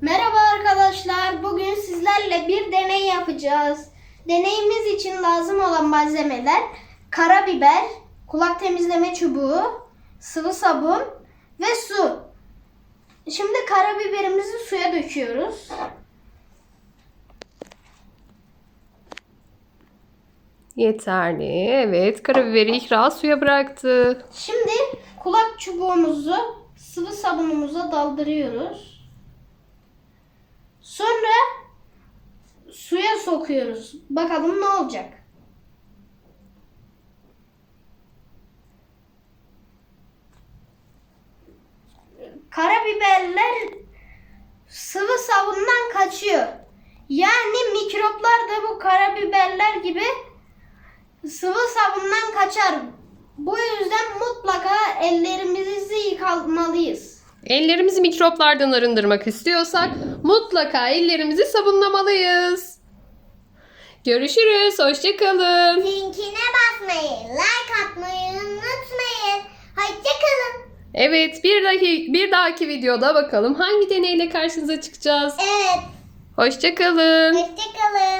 Merhaba arkadaşlar. Bugün sizlerle bir deney yapacağız. Deneyimiz için lazım olan malzemeler karabiber, kulak temizleme çubuğu, sıvı sabun ve su. Şimdi karabiberimizi suya döküyoruz. Yeterli. Evet. Karabiberi ikra suya bıraktı. Şimdi kulak çubuğumuzu sıvı sabunumuza daldırıyoruz. Sonra suya sokuyoruz. Bakalım ne olacak. Karabiberler sıvı sabundan kaçıyor. Yani mikroplar da bu karabiberler gibi sıvı sabundan kaçar. Bu yüzden mutlaka ellerimizi yıkamalıyız. Ellerimizi mikroplardan arındırmak istiyorsak mutlaka ellerimizi sabunlamalıyız. Görüşürüz. Hoşçakalın. Linkine basmayı, like atmayı unutmayın. Hoşçakalın. Evet, bir dahaki bir dahaki videoda bakalım hangi deneyle karşınıza çıkacağız. Evet, Hoşçakalın. hoşçakalın.